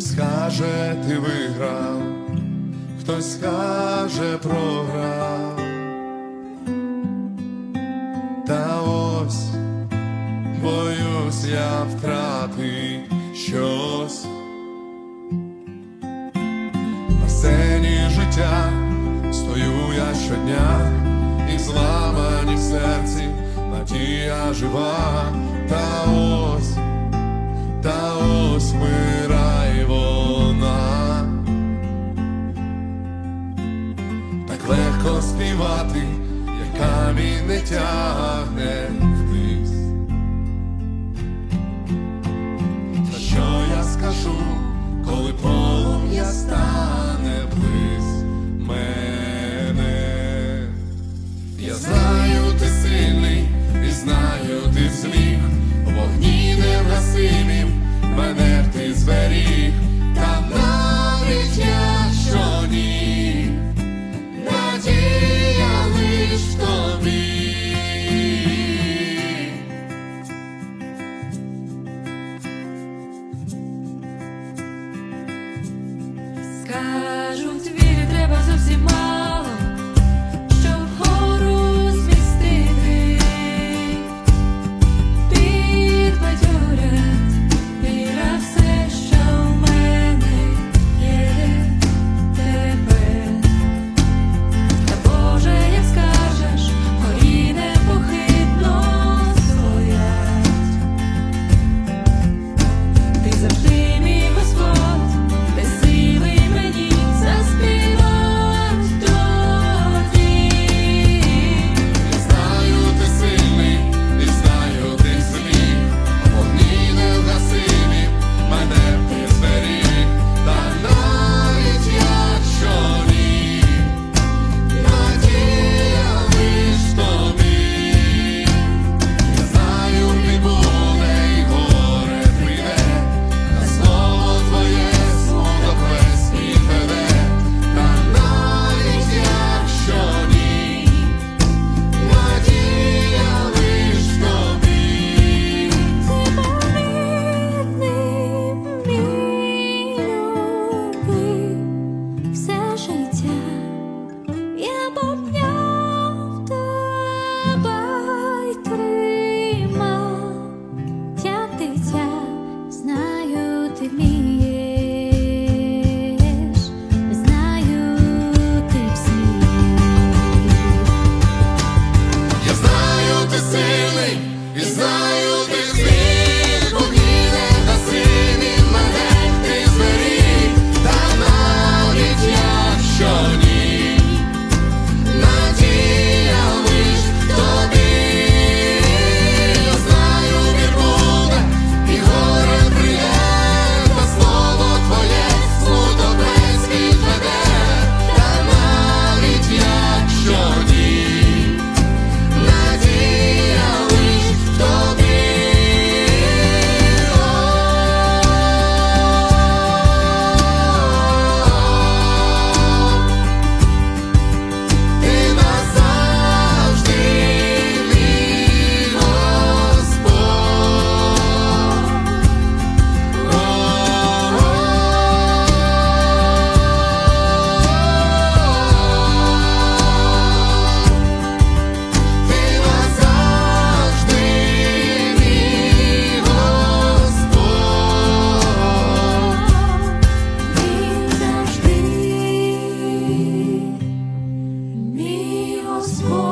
скаже, ти виграв, хтось скаже, програв. Та ось боюсь я втрати щось. На сцені життя стою я щодня, і зламані в серці надія жива, та ось, легко співати, як камінь не тягне вниз. Та що я скажу, коли полум'я стане близ мене? Я знаю, ти сильний, і знаю, ти зміг, вогні невгасимів мене Кажуть, вірі треба зовсім мало small.